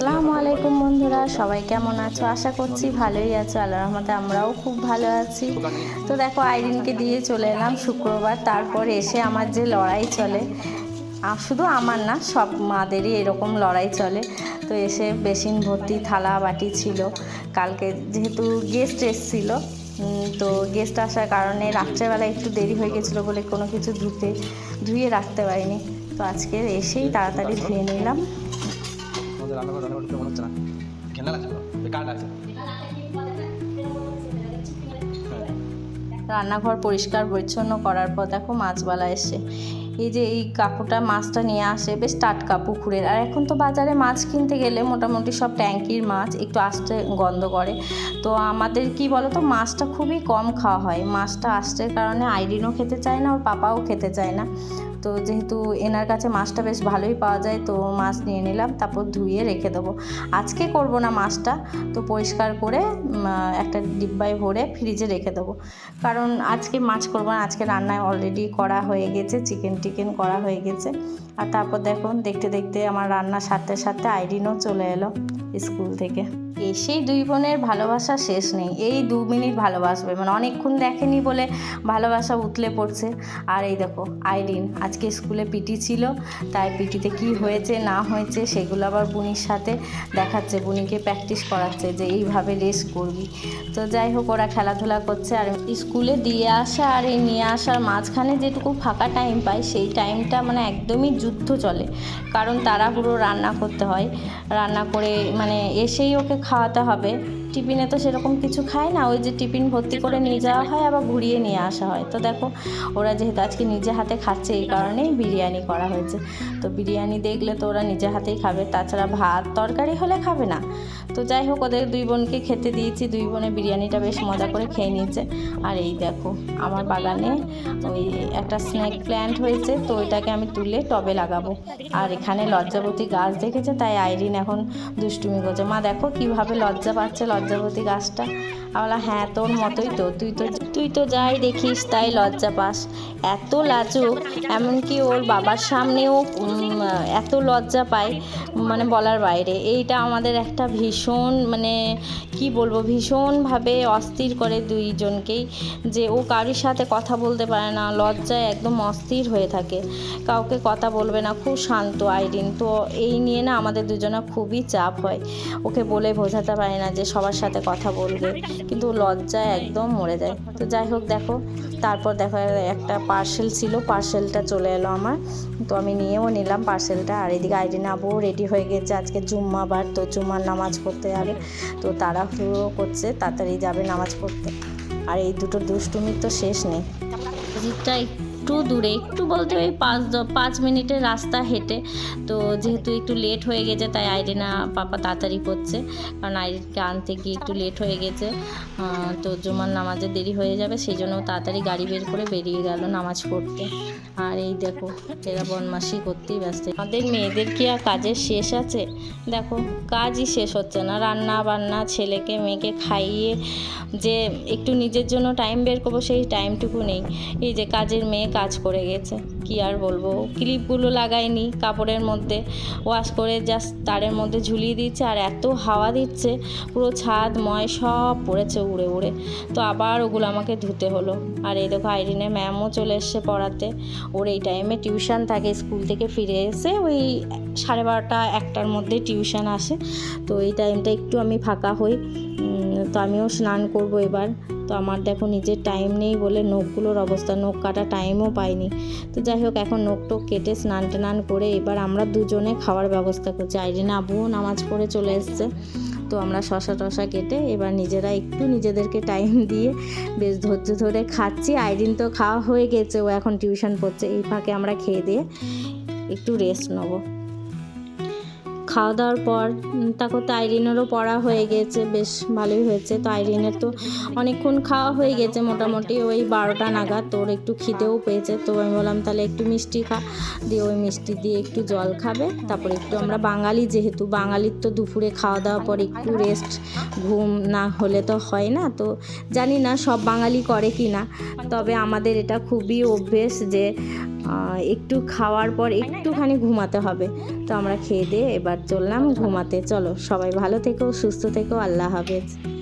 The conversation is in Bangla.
আসসালামু আলাইকুম বন্ধুরা, সবাই কেমন আছো? আশা করছি ভালোই আছো। আল্লাহ রহমতে আমরাও খুব ভালো আছি। তো দেখো, আইরিনকে দিয়ে চলে এলাম শুক্রবার। তারপর এসে আমার যে লড়াই চলে শুধু আমার না, সব মাদেরই এরকম লড়াই চলে। তো এসে বেসিন, ভর্তি, থালা, বাটি ছিল। কালকে যেহেতু গেস্ট এসেছিল তো গেস্ট আসার কারণে রাত্রেবেলা একটু দেরি হয়ে গেছিল বলে কোনো কিছু ধুতে, ধুয়ে রাখতে পারিনি। তো আজকে এসেই তাড়াতাড়ি ধুয়ে নিলাম। আমাদের রান্নাঘর রান্নাঘর মনে হচ্ছে না। ঘেন্না লাগছে বেকার লাগছে। রান্নাঘর পরিষ্কার, পরিচ্ছন্ন করার পর দেখো মাছবালা এসে এই যে এই কাকুটা মাছটা নিয়ে আসে, বেশ টাটকা পুকুরের। আর এখন তো বাজারে মাছ কিনতে গেলে মোটামুটি সব ট্যাঙ্কির মাছ, একটু আসতে গন্ধ করে। তো আমাদের কি বলো তো মাছটা খুবই কম খাওয়া হয়। মাছটা আস্তের কারণে আইরিনও খেতে চায় না, ওর পাপাও খেতে চায় না। তো যেহেতু এনার কাছে মাছটা বেশ ভালোই পাওয়া যায়, তো মাছ নিয়ে নিলাম, তারপর ধুয়ে রেখে দেবো। আজকে করব না মাছটা, তো পরিষ্কার করে একটা ডিব্বায় ভরে ফ্রিজে রেখে দেবো। কারণ আজকে মাছ করব না, আজকে রান্নায় অলরেডি করা হয়ে গেছে চিকেন টিকেন করা হয়ে গেছে। আর তারপর দেখুন দেখতে দেখতে আমার রান্নার সাথে সাথে আইরিনও চলে এলো। স্কুল থেকে। এসেই দুই বোনের ভালোবাসা শেষ নেই। এই দু মিনিট ভালোবাসবে। মানে অনেকক্ষণ দেখেনি বলে ভালোবাসা উতলে পড়ছে। আর এই দেখো, আইরিন, আজকে স্কুলে পিটি ছিল, তাই পিটিতে কি হয়েছে, না হয়েছে, সেগুলো আবার বুনির সাথে দেখাচ্ছে, বুনিকে প্র্যাকটিস করাচ্ছে যে এইভাবে রেস করবি। তো যাই হোক, ওরা খেলাধুলা করছে আর স্কুলে দিয়ে আসা আর এই নিয়ে আসার মাঝখানে যেটুকু ফাঁকা টাইম পায়, সেই টাইমটা মানে একদমই যুদ্ধ চলে। কারণ তাড়াহুড়ো রান্না করতে হয়। রান্না করে মানে এসেই ওকে খাওয়াতে হবে। টিফিনে তো সেরকম কিছু খায় না, ওই যে টিফিন ভর্তি করে নিয়ে যাওয়া হয়, আবার ঘুরিয়ে নিয়ে আসা হয়। তো দেখো, ওরা যেহেতু আজকে নিজে হাতে খাচ্ছে, এই কারণেই বিরিয়ানি করা হয়েছে। তো বিরিয়ানি দেখলে তো ওরা নিজে হাতেই খাবে, তাছাড়া ভাত তরকারি হলে খাবে না। তো যাই হোক, ওদের দুই বোনকে খেতে দিয়েছি, দুই বোনে বিরিয়ানিটা বেশ মজা করে খেয়ে নিয়েছে। আর এই দেখো, আমার বাগানে ওই একটা স্নেক প্ল্যান্ট হয়েছে, তো ওইটাকে আমি তুলে টবে লাগাবো। আর এখানে লজ্জাবতী গাছ দেখেছে, তাই আইরিন এখন দুষ্টুমি করছে। মা, দেখো কীভাবে লজ্জা পাচ্ছে লজ্জাবতী গাছটা। আমরা হ্যাঁ তোর মতোই তো। তুই তো তুই তো যাই দেখিস, তাই লজ্জা পাস। এত লাজুক, এমনকি ওর বাবার সামনেও এত লজ্জা পায় মানে বলার বাইরে। এইটা আমাদের একটা ভীষণ মানে কি বলব, ভীষণভাবে অস্থির করে দুইজনকেই, যে ও কারোর সাথে কথা বলতে পারে না, লজ্জায় একদম অস্থির হয়ে থাকে। কাউকে কথা বলবে না, খুব শান্ত আইরিন। তো এই নিয়ে না আমাদের দুজনের খুবই চাপ হয়। ওকে বলে বোঝাতে পারি না যে সবার সাথে কথা বলবে, কিন্তু লজ্জায় একদম মরে যায়। তো যাই হোক দেখো, তারপর দেখো একটা পার্সেল ছিল পার্সেলটা চলে এলো আমার। তো আমি নিয়েও নিলাম পার্সেলটা আর এদিকে আইরিন আবু রেডি হয়ে গেছে। আজকে জুম্মাবার তো জুম্মার নামাজ পড়তে যাবে। তো তারা করছে, তাড়াতাড়ি যাবে নামাজ পড়তে। আর এই দুটো দুষ্টুমির তো শেষ নেই। একটু দূরে, একটু বলতে ওই পাঁচ পাঁচ মিনিটের রাস্তা হেঁটে। তো যেহেতু একটু লেট হয়ে গেছে, তাই আইরিনা পাপা তাড়াতাড়ি করছে। কারণ আইরিনকে আনতে গিয়ে একটু লেট হয়ে গেছে। তো জুমার নামাজে দেরি হয়ে যাবে, সেই জন্য তাড়াতাড়ি গাড়ি বের করে বেরিয়ে গেল নামাজ পড়তে। আর এই দেখো, এরা বনমাসি করতেই ব্যস্ত। আমাদের মেয়েদের কি আর কাজের শেষ আছে? দেখো, কাজই শেষ হচ্ছে না। রান্না বান্না, ছেলেকে, মেয়েকে খাইয়ে যে একটু নিজের জন্য টাইম বের করব, সেই টাইমটুকু নেই। এই যে কাজের মেয়ে কাজ করে গেছে। কি আর বলব? ক্লিপগুলো লাগাইনি কাপড়ের মধ্যে। ওয়াশ করে জাস্ট তারের মধ্যে ঝুলিয়ে দিচ্ছে আর এত হাওয়া দিচ্ছে, পুরো ছাদ ময় সব পড়েছে উড়ে উড়ে। তো আবার ওগুলো আমাকে ধুতে হলো। আর এই দেখো আইরিনের ম্যামও চলে এসছে পড়াতে। ওর এই টাইমে টিউশন থাকে, স্কুল থেকে ফিরে এসে ওই সাড়ে বারোটা, একটার মধ্যে টিউশন আসে। তো এই টাইমটা একটু আমি ফাঁকা হই। তো আমিও স্নান করব এবার। তো আমার দেখো নিজের টাইম নেই বলে নখগুলোর অবস্থা, নখ কাটা টাইমও পাইনি। তো যাই হোক, এখন নখ টোক কেটে স্নান টান করে এবার আমরা দুজনে খাওয়ার ব্যবস্থা করছি। আইরিনা আবুও নামাজ পড়ে চলে এসছে। তো আমরা শশা টশা কেটে এবার নিজেরা একটু নিজেদেরকে টাইম দিয়ে বেশ ধৈর্য ধরে খাচ্ছি। আইরিন তো খাওয়া হয়ে গেছে, ও এখন টিউশন পড়ছে। এই ফাঁকে আমরা খেয়ে দিয়ে একটু রেস্ট নেব। খাওয়া দাওয়ার পর তারপর তো আইরিনেরও পড়া হয়ে গেছে, বেশ ভালোই হয়েছে। তো আইরিনের তো অনেকক্ষণ খাওয়া হয়ে গেছে মোটামুটি, ওই বারোটা নাগাদ। তোর একটু খিদেও পেয়েছে, তো আমি বললাম, তাহলে একটু মিষ্টি খা। দিয়ে ওই মিষ্টি দিয়ে একটু জল খাবে। তারপর একটু আমরা বাঙালি যেহেতু, বাঙালির তো দুপুরে খাওয়া দাওয়ার পর একটু রেস্ট ঘুম না হলে তো হয় না। তো জানি না সব বাঙালি করে কি না তবে আমাদের এটা খুবই অভ্যেস যে একটু খাওয়ার পর একটুখানি ঘুমাতে হবে। তো আমরা খেয়ে দিয়ে এবার চললাম ঘুমাতে। চলো, সবাই ভালো থেকো, সুস্থ থেকো, আল্লাহ হাফেজ।